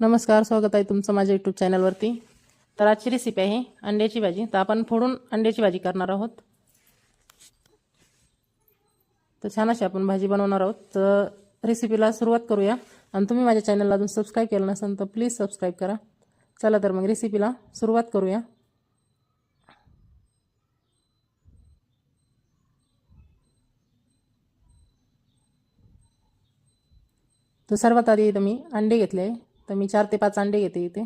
नमस्कार स्वागत आहे तुमचं माझ्या यूट्यूब चॅनलवरती. तर आजची रेसिपी आहे अंड्याची भाजी. तर आपण फोडून अंड्याची भाजी करणार आहोत. तर छान अशी आपण भाजी बनवणार आहोत. तर रेसिपीला सुरुवात करूया. आणि तुम्ही माझ्या चॅनलला अजून सबस्क्राईब केलं नसेल तर प्लीज सबस्क्राईब करा. चला तर मग रेसिपीला सुरुवात करूया. तर सर्वात आधी इथं मी अंडे घेतले. आहे तर मी चार ते पाच अंडे घेते इथे.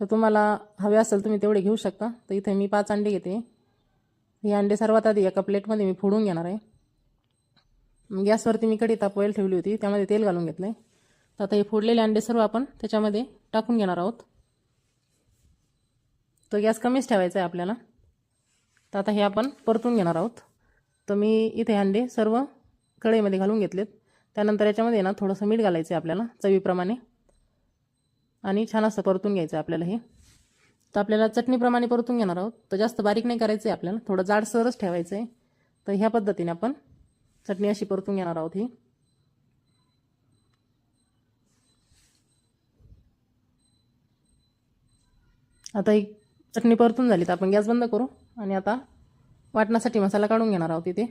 तर तुम्हाला हवे असेल तुम्ही तेवढे घेऊ शकता. तर इथे मी पाच अंडे घेते. हे अंडे सर्वात आधी एका प्लेटमध्ये मी फोडून घेणार आहे. गॅसवरती मी कढी तापवायला ठेवली होती त्यामध्ये तेल घालून घेतलं आहे तर आता हे फोडलेले अंडे सर्व आपण त्याच्यामध्ये टाकून घेणार आहोत. तर गॅस कमीच ठेवायचा आहे आपल्याला. तर आता हे आपण परतून घेणार आहोत. तर मी इथे अंडे सर्व कढईमध्ये घालून घेतलेत. त्यानंतर याच्यामध्ये ना थोडंसं मीठ घालायचं आहे आपल्याला चवीप्रमाणे. आणि छान असं परतून घ्यायचं आहे आपल्याला हे. तर आपल्याला चटणीप्रमाणे परतून घेणार आहोत. तर जास्त बारीक नाही करायचं आहे आपल्याला. थोडं जाडसरच ठेवायचं आहे तर ह्या पद्धतीने आपण चटणी अशी परतून घेणार आहोत ही. आता ही चटणी परतून झाली तर आपण गॅस बंद करू आणि आता वाटण्यासाठी मसाला काढून घेणार आहोत इथे.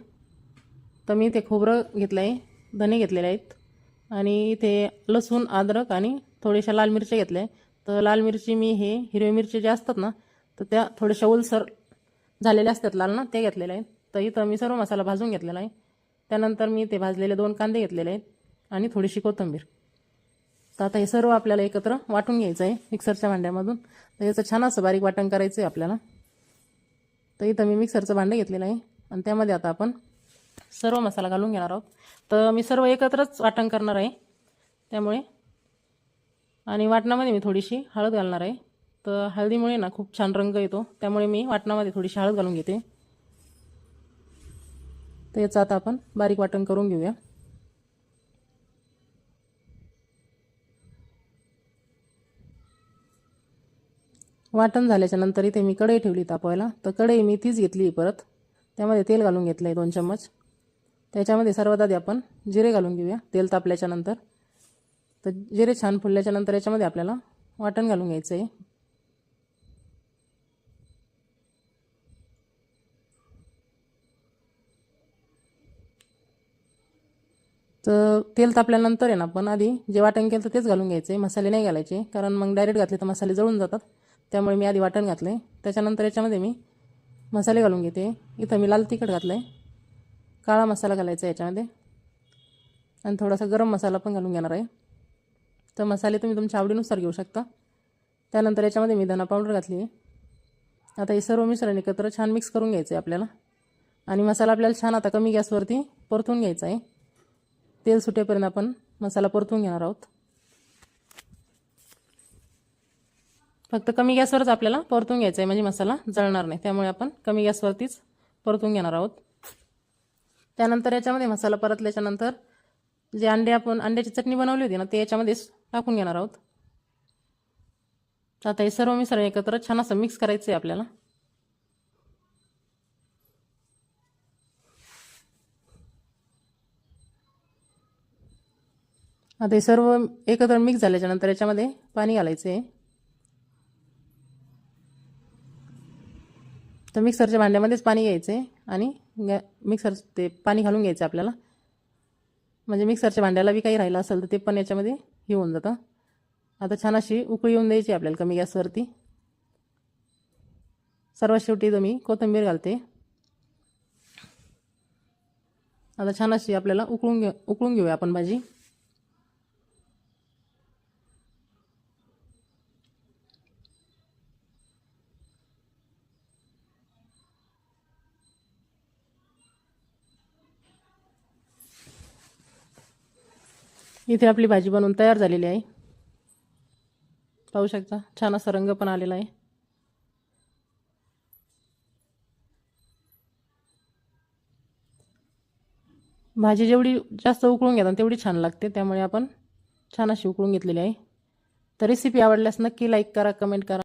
तर मी इथे खोबरं घेतलं आहे धने घेतलेले आहेत. आणि इथे लसूण अद्रक आणि थोड्याशा लाल मिरच्या घेतल्या. तर लाल मिरची मी हे हिरव्या मिरची ज्या असतात ना तर त्या थोड्याशा ओलसर झालेल्या असतात लाल ना त्या घेतलेल्या आहेत. तर इथं मी सर्व मसाला भाजून घेतलेला आहे. त्यानंतर मी ते भाजलेले दोन कांदे घेतलेले आहेत आणि थोडीशी कोथिंबीर. तर आता हे सर्व आपल्याला एकत्र वाटून घ्यायचं आहे मिक्सरच्या भांड्यामधून. तर याचं छान असं बारीक वाटण करायचं आहे आपल्याला. तर इथं मी मिक्सरचं भांडं घेतलेलं आहे. आणि त्यामध्ये आता आपण सर्व मसाला घालून घेणार आहोत. तर मी सर्व एकत्रच वाटण करणार आहे. त्यामुळे आणि वाटणामध्ये मी थोडीशी हळद घालणार आहे. तर हळदीमुळे ना खूप छान रंग येतो. त्यामुळे मी वाटणामध्ये थोडीशी हळद घालून घेते. तर याचं आता आपण बारीक वाटण करून घेऊया. वाटण झाल्याच्यानंतर इथे मी कढई ठेवली तापवायला. तर कढई मी तीच घेतली परत. त्यामध्ये तेल घालून घेतलं आहे दोन चम्मच. त्याच्यामध्ये सर्वात आधी आपण जिरे घालून घेऊया तेल तापल्याच्यानंतर तर जिरे छान फुलल्याच्यानंतर याच्यामध्ये आपल्याला वाटण घालून घ्यायचं आहे तर तेल तापल्यानंतर आहे ना आपण आधी जे वाटण केलं तर तेच घालून घ्यायचं आहे मसाले नाही घालायचे कारण मग डायरेक्ट घातले तर मसाले जळून जातात. त्यामुळे मी आधी वाटण घातलं आहे त्याच्यानंतर याच्यामध्ये मी मसाले घालून घेते. इथं मी लाल तिखट घातलं आहे काळा मसाला घालायचा आहे याच्यामध्ये. आणि थोडासा गरम मसाला पण घालून घेणार आहे. तर मसाले तुम्ही तुमच्या आवडीनुसार घेऊ शकता. त्यानंतर याच्यामध्ये मी धना पावडर घातली आहे. आता हे सर्व मिश्रण एकत्र छान मिक्स करून घ्यायचं आहे आपल्याला. आणि मसाला आपल्याला छान आता कमी गॅसवरती परतून घ्यायचा आहे. तेल सुटेपर्यंत आपण मसाला परतून घेणार आहोत. फक्त कमी गॅसवरच आपल्याला परतून घ्यायचं आहे. म्हणजे मसाला जळणार नाही. त्यामुळे आपण कमी गॅसवरतीच परतून घेणार आहोत. त्यानंतर याच्यामध्ये मसाला परतल्याच्यानंतर जे अंडे आपण अंड्याची चटणी बनवली होती ना ते याच्यामध्येच टाकून घेणार आहोत. तर आता हे सर्व मिश्रण एकत्र छान असं मिक्स करायचं आहे आपल्याला. आता हे सर्व एकत्र मिक्स झाल्याच्यानंतर याच्यामध्ये पाणी घालायचं आहे तर मिक्सरच्या भांड्यामध्येच पाणी घ्यायचं आहे आणि गॅ मिक्सर ते पाणी घालून घ्यायचं आपल्याला. म्हणजे मिक्सरच्या भांड्याला बी काही राहिलं असेल तर ते पण याच्यामध्ये हे होऊन जातं. आता छान अशी उकळी येऊन द्यायची आपल्याला कमी गॅसवरती. सर्वात शेवटी तर मी कोथिंबीर घालते. आता छान अशी आपल्याला उकळून घे उकळून घेऊया आपण भाजी. इथे आपली भाजी बनवून तयार झालेली आहे. पाहू शकता छान असा रंग पण आलेला आहे. भाजी जेवढी जास्त उकळून घेतात तेवढी छान लागते त्यामुळे आपण छान अशी उकळून घेतलेली आहे. तर रेसिपी आवडल्यास नक्की लाईक करा कमेंट करा.